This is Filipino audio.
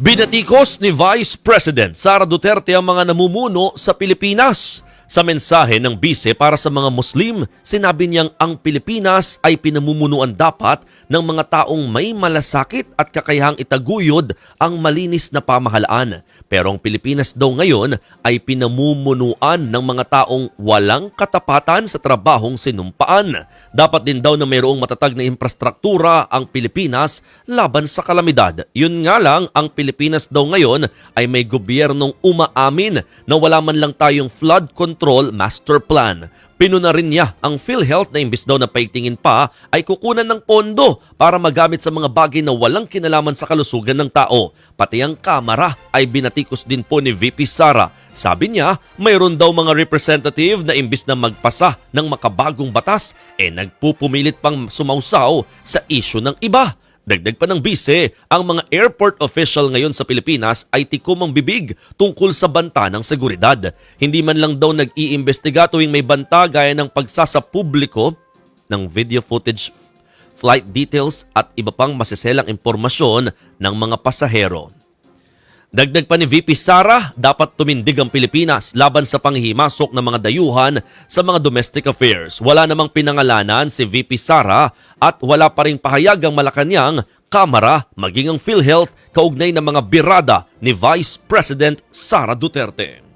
Binatikos ni Vice President Sara Duterte ang mga namumuno sa Pilipinas. Sa mensahe ng bise para sa mga Muslim, sinabi niyang ang Pilipinas ay pinamumunuan dapat ng mga taong may malasakit at kakayahang itaguyod ang malinis na pamahalaan. Pero ang Pilipinas daw ngayon ay pinamumunuan ng mga taong walang katapatan sa trabahong sinumpaan. Dapat din daw na mayroong matatag na infrastruktura ang Pilipinas laban sa kalamidad. Yun nga lang, ang Pilipinas daw ngayon ay may gobyernong umaamin na wala man lang tayong flood control master plan. Pinuna rin niya ang PhilHealth na imbis daw na paitingin pa ay kukunan ng pondo para magamit sa mga bagay na walang kinalaman sa kalusugan ng tao. Pati ang kamera ay binatikos din po ni VP Sara. Sabi niya, mayroon daw mga representative na imbis na magpasa ng makabagong batas, eh nagpupumilit pang sumausaw sa isyu ng iba. Dagdag pa ng bise, ang mga airport official ngayon sa Pilipinas ay tikom ang bibig tungkol sa banta ng seguridad. Hindi man lang daw nag-iimbestiga tuwing may banta gaya ng pagsasapubliko ng video footage, flight details at iba pang masiselang impormasyon ng mga pasahero. Dagdag pa ni VP Sara, dapat tumindig ang Pilipinas laban sa panghihimasok ng mga dayuhan sa mga domestic affairs. Wala namang pinangalanan si VP Sara at wala pa rin pahayag ang Malacanang, Kamara, maging ang PhilHealth kaugnay ng mga birada ni Vice President Sara Duterte.